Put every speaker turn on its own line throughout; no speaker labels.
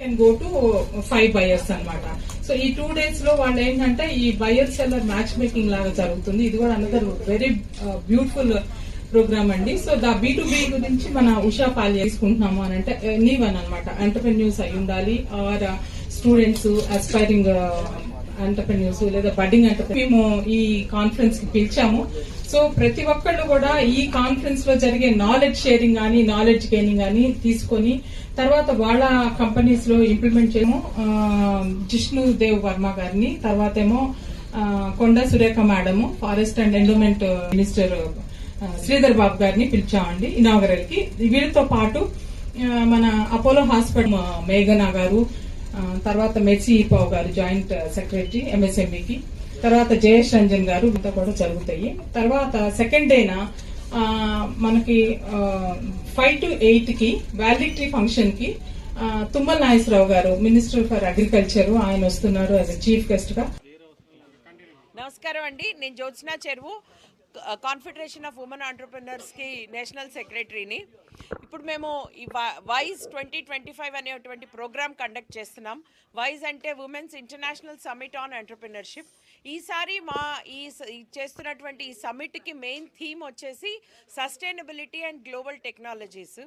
Can go to five buyers అనమాట so ఈ two డేస్లో వాళ్ళు ఏంటంటే ఈ బయర్ సెల్లర్ మ్యాచ్ మేకింగ్ లాగా జరుగుతుంది. ఇది కూడా అనదర్ వెరీ బ్యూటిఫుల్ ప్రోగ్రామ్ అండి. So the B to B గురించి మన ఉషా పాల్ చేసుకుంటున్నాము అని అంటే నీవన్ అనమాట ఎంటర్ప్రెన్యూర్స్ అయి ఉండాలి ఆర్ స్టూడెంట్స్ అస్పైరింగ్ ఎంటర్ప్రెన్యూర్స్ లేదా బడ్డింగ్ ఎంటర్ప్రెన్యూర్ మేము ఈ కాన్ఫరెన్స్కి పిలిచాము. సో ప్రతి ఒక్కళ్ళు కూడా ఈ కాన్ఫరెన్స్లో జరిగే నాలెడ్జ్ షేరింగ్ కానీ నాలెడ్జ్ గెయినింగ్ కానీ తీసుకొని తర్వాత వాళ్ళ కంపెనీస్లో ఇంప్లిమెంట్ చేయము జిష్ణు దేవ్ వర్మ గారిని తర్వాత ఏమో Konda Surekha madam forest and endowment minister Sridhar Babu గారిని పిలిచామండి ఇనాగరల్కి. వీరితో పాటు మన అపోలో హాస్పిటల్ మేఘనా గారు తర్వాత మెర్సీ పావ్ గారు జాయింట్ సెక్రటరీ ఎంఎస్ఎంఈకి తర్వాత జయేష్ రంజన్ గారు ఇంత కూడా జరుగుతాయి. తర్వాత సెకండ్ డేన మనకి ఫైవ్ టు ఎయిట్కి వ్యాలిడిటీ ఫంక్షన్కి తుమ్మల నాగేశ్వరరావు గారు మినిస్టర్ ఫర్ అగ్రికల్చర్ ఆయన వస్తున్నారు యాజ్ చీఫ్ గెస్ట్గా.
నమస్కారం అండి. నేను Jyotsna Cheruvu. Confederation of women ఆంటర్ప్రినర్స్కి national సెక్రటరీని ఇప్పుడు మేము ఈ వైజ్ ట్వంటీ ట్వంటీ ఫైవ్ అనేటువంటి ప్రోగ్రామ్ కండక్ట్ చేస్తున్నాం. వైజ్ అంటే women's international summit on entrepreneurship ఈసారి మా ఈ ఈ చేస్తున్నటువంటి ఈ సమ్మిట్కి మెయిన్ థీమ్ వచ్చేసి sustainability and global technologies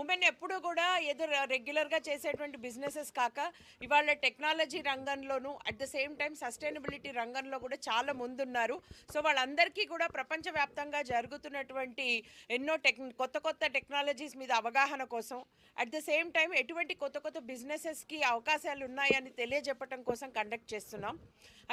women ఎప్పుడూ కూడా ఏదో రెగ్యులర్గా చేసేటువంటి బిజినెసెస్ కాక ఇవాళ టెక్నాలజీ రంగంలోనూ at the same time sustainability రంగంలో కూడా చాలా ముందున్నారు. సో వాళ్ళందరికీ కూడా ప్రపంచవ్యాప్తంగా జరుగుతున్నటువంటి ఎన్నో టెక్ కొత్త కొత్త టెక్నాలజీస్ మీద అవగాహన కోసం అట్ ద సేమ్ టైం ఎటువంటి కొత్త కొత్త బిజినెసెస్కి అవకాశాలు ఉన్నాయని తెలియజెప్పడం కోసం కండక్ట్ చేస్తున్నాం.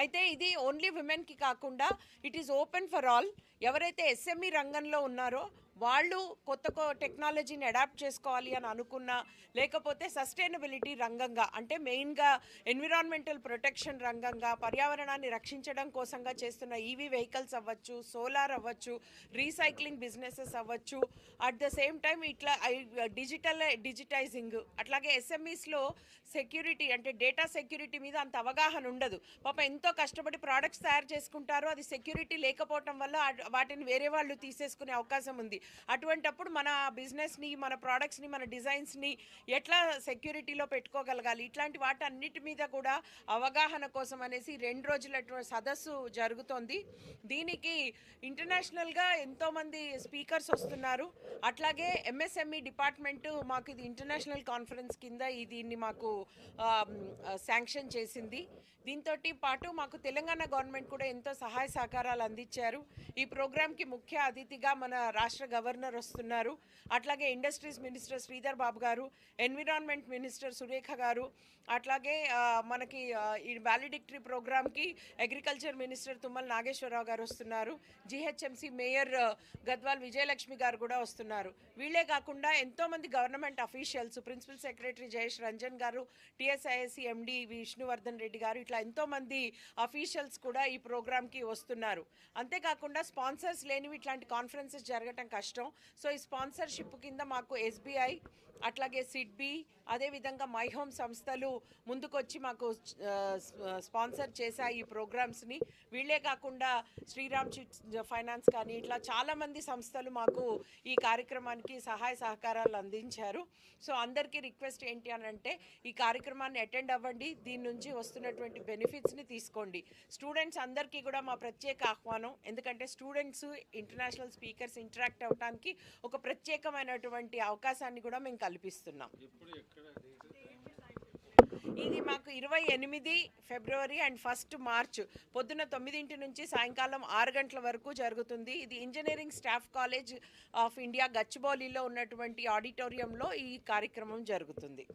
అయితే ఇది ఓన్లీ విమెన్కి కాకుండా it is open for all ఎవరైతే ఎస్ఎంఈ రంగంలో ఉన్నారో వాళ్ళు కొత్త కొ- టెక్నాలజీని అడాప్ట్ చేసుకోవాలి అని అనుకున్నా లేకపోతే సస్టైనబిలిటీ రంగంగా అంటే మెయిన్గా ఎన్విరాన్మెంటల్ ప్రొటెక్షన్ రంగంగా పర్యావరణాన్ని రక్షించడం కోసంగా చేస్తున్న ఈవీ వెహికల్స్ అవ్వచ్చు సోలార్ అవ్వచ్చు రీసైక్లింగ్ బిజినెసెస్ అవ్వచ్చు అట్ ద సేమ్ టైం ఇట్లా డిజిటల్ డిజిటైజింగ్ అట్లాగే ఎస్ఎంఈస్లో సెక్యూరిటీ అంటే డేటా సెక్యూరిటీ మీద అంత అవగాహన ఉండదు. పాప ఎంతో కష్టపడి ప్రోడక్ట్స్ తయారు చేసుకుంటారు అది సెక్యూరిటీ లేకపోవటం వల్ల వాటిని వేరే వాళ్ళు తీసేసుకునే అవకాశం ఉంది. అటువంటప్పుడు మన బిజినెస్ని మన ప్రోడక్ట్స్ని మన డిజైన్స్ని ఎట్లా సెక్యూరిటీలో పెట్టుకోగలగాలి? ఇట్లాంటి వాటి అన్నిటి మీద కూడా అవగాహన కోసం అనేసి రెండు రోజుల సదస్సు జరుగుతోంది. దీనికి ఇంటర్నేషనల్గా ఎంతోమంది స్పీకర్స్ వస్తున్నారు. అట్లాగే ఎంఎస్ఎంఈ డిపార్ట్మెంట్ మాకు ఇది ఇంటర్నేషనల్ కాన్ఫరెన్స్ కింద ఈ దీన్ని మాకు శాంక్షన్ చేసింది. దీంతో పాటు మాకు తెలంగాణ గవర్నమెంట్ కూడా ఎంతో సహాయ సహకారాలు అందించారు. ఈ ప్రోగ్రాంకి ముఖ్య అతిథిగా మన రాష్ట్ర గవర్నర్ వస్తున్నారు. అట్లాగే ఇండస్ట్రీస్ మినిస్టర్ శ్రీధర్ బాబు గారు ఎన్విరాన్మెంట్ మినిస్టర్ సురేఖ గారు అట్లాగే మనకి ఈ వ్యాలిడిక్టరీ ప్రోగ్రామ్కి అగ్రికల్చర్ మినిస్టర్ తుమ్మల నాగేశ్వరరావు గారు వస్తున్నారు. జిహెచ్ఎంసి మేయర్ గద్వాల్ విజయలక్ష్మి గారు కూడా వస్తున్నారు. వీళ్ళే కాకుండా ఎంతోమంది government officials principal secretary Jayesh Ranjan గారు టీఎస్ఐఎస్సి ఎండి విష్ణువర్ధన్ రెడ్డి గారు ఇట్లా ఎంతోమంది అఫీషియల్స్ కూడా ఈ ప్రోగ్రామ్కి వస్తున్నారు. అంతేకాకుండా స్పాన్సర్స్ లేనివి ఇట్లాంటి కాన్ఫరెన్సెస్ జరగటం కష్టం. సో ఈ స్పాన్సర్షిప్ కింద మాకు ఎస్బీఐ అట్లాగే సిడ్బి అదేవిధంగా మై హోమ్ సంస్థలు ముందుకొచ్చి మాకు స్పాన్సర్ చేశాయి ఈ ప్రోగ్రామ్స్ని. వీళ్ళే కాకుండా శ్రీరామ్ చిట్ ఫైనాన్స్ కానీ ఇట్లా చాలామంది సంస్థలు మాకు ఈ కార్యక్రమానికి సహాయ సహకారాలు అందించారు. సో అందరికీ రిక్వెస్ట్ ఏంటి అని అంటే ఈ కార్యక్రమాన్ని అటెండ్ అవ్వండి. దీని నుంచి వస్తున్నటువంటి బెనిఫిట్స్ని తీసుకోండి. స్టూడెంట్స్ అందరికీ కూడా మా ప్రత్యేక ఆహ్వానం. ఎందుకంటే స్టూడెంట్స్ ఇంటర్నేషనల్ స్పీకర్స్ ఇంటరాక్ట్ అవ్వడానికి ఒక ప్రత్యేకమైనటువంటి అవకాశాన్ని కూడా మేము కల్పిస్తున్నాం. ఇది మాకు ఇరవై ఎనిమిది ఫిబ్రవరి అండ్ ఫస్ట్ మార్చ్ పొద్దున తొమ్మిదింటి నుంచి సాయంకాలం ఆరు గంటల వరకు జరుగుతుంది. ఇది engineering staff college of India గచ్చిబౌలిలో ఉన్నటువంటి ఆడిటోరియంలో ఈ కార్యక్రమం జరుగుతుంది.